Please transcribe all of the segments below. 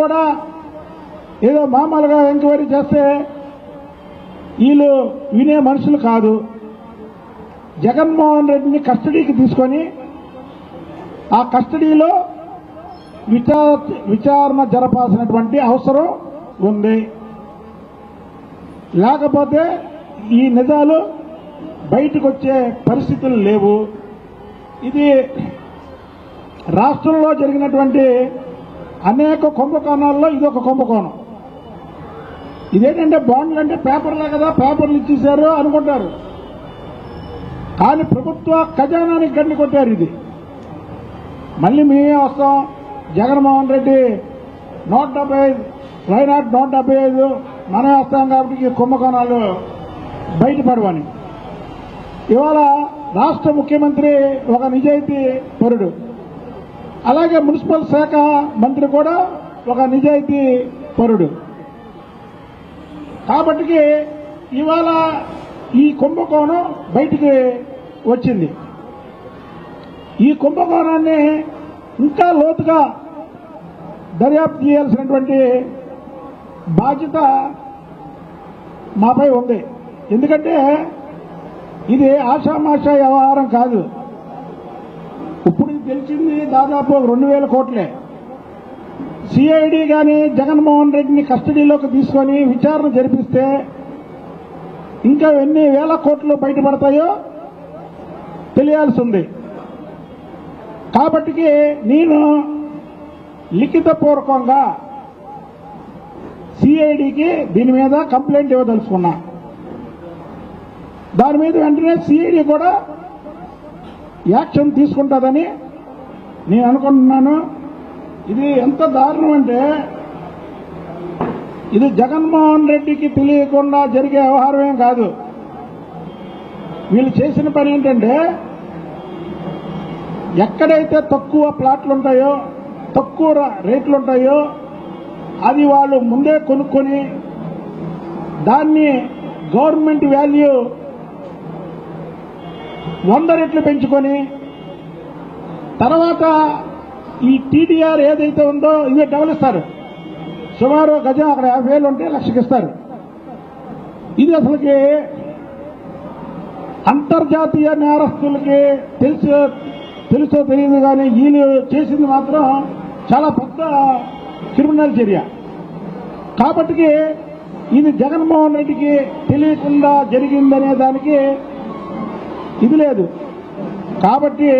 కూడా ఏదో మామూలుగా ఎంక్వైరీ చేస్తే వీళ్ళు వినే మనుషులు కాదు. జగన్మోహన్ రెడ్డిని కస్టడీకి తీసుకొని ఆ కస్టడీలో విచార విచారణ జరపాల్సినటువంటి అవసరం ఉంది. లేకపోతే ఈ నిజాలు బయటకు వచ్చే పరిస్థితులు లేవు. ఇది రాష్ట్రంలో జరిగినటువంటి అనేక కుంభకోణాల్లో ఇది ఒక కుంభకోణం. ఇదేంటంటే బాండ్లు అంటే పేపర్లే కదా పేపర్లు ఇచ్చేశారు అనుకుంటారు. కానీ ప్రభుత్వ ఖజానానికి గండి కొట్టారు ఇది. మళ్ళీ మేమే వస్తాం. జగన్మోహన్ రెడ్డి నూట డెబ్బై ఐదు వైనాట్ నూట డెబ్బై ఐదు మనమే వస్తాం కాబట్టి ఈ కుంభకోణాలు బయటపడవని. ఇవాళ రాష్ట్ర ముఖ్యమంత్రి ఒక నిజాయితీ పరుడు. అలాగే మున్సిపల్ శాఖ మంత్రి కూడా ఒక నిజాయితీ పరుడు. కాబట్టి ఇవాళ ఈ కుంభకోణం బయటికి వచ్చింది. ఈ కుంభకోణాన్ని ఇంకా లోతుగా దర్యాప్తు చేయాల్సినటువంటి బాధ్యత మాపై ఉంది. ఎందుకంటే ఇది ఆషామాషా వ్యవహారం కాదు. ఇప్పుడు గెలిచింది తెలిసింది దాదాపు రెండు వేల కోట్లే. సిఐడి కానీ జగన్మోహన్ రెడ్డిని కస్టడీలోకి తీసుకొని విచారణ జరిపిస్తే ఇంకా ఎన్ని వేల కోట్లు బయటపడతాయో తెలియాల్సి ఉంది కాబట్టి నేను లిఖితపూర్వకంగా సిఐడికి దీని మీద కంప్లైంట్ ఇవ్వదలుచుకున్నా. దాని మీద వెంటనే సిఐడి కూడా యాక్షన్ తీసుకుంటుందని నేను అనుకుంటున్నాను ఇది ఎంత దారుణం అంటే ఇది జగన్మోహన్ రెడ్డికి తెలియకుండా జరిగే వ్యవహారం ఏం కాదు. వీళ్ళు చేసిన పని ఏంటంటే ఎక్కడైతే తక్కువ ప్లాట్లు ఉంటాయో తక్కువ రేట్లు ఉంటాయో అది వాళ్ళు ముందే కొనుక్కొని దాన్ని గవర్నమెంట్ వాల్యూ వంద రెట్లు పెంచుకొని తర్వాత ఈ టీడీఆర్ ఏదైతే ఉందో ఇదే డబుల్ ఇస్తారు. సుమారు గజం అక్కడ యాభై వేలు ఉంటే లక్షకి ఇస్తారు. ఇది అసలుకి అంతర్జాతీయ నేరస్తులకి తెలుసు తెలుసో తెలియదు కానీ వీళ్ళు చేసింది మాత్రం చాలా పెద్ద క్రిమినల్ చర్య. కాబట్టి ఇది జగన్మోహన్ రెడ్డికి తెలియకుండా జరిగిందనే దానికి ఇది లేదు. కాబట్టి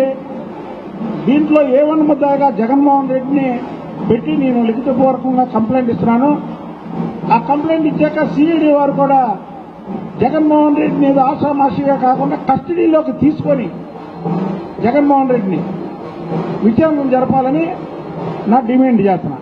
దీంట్లో ఏమన్న ముద్దాగా జగన్మోహన్ రెడ్డిని పెట్టి నేను లిఖితపూర్వకంగా కంప్లైంట్ ఇస్తున్నాను. ఆ కంప్లైంట్ ఇచ్చాక సిఐడి వారు కూడా జగన్మోహన్ రెడ్డి మీద ఆషామాషిగా కాకుండా కస్టడీలోకి తీసుకొని జగన్మోహన్ రెడ్డిని విచారణ జరపాలని నా డిమాండ్ చేస్తున్నా.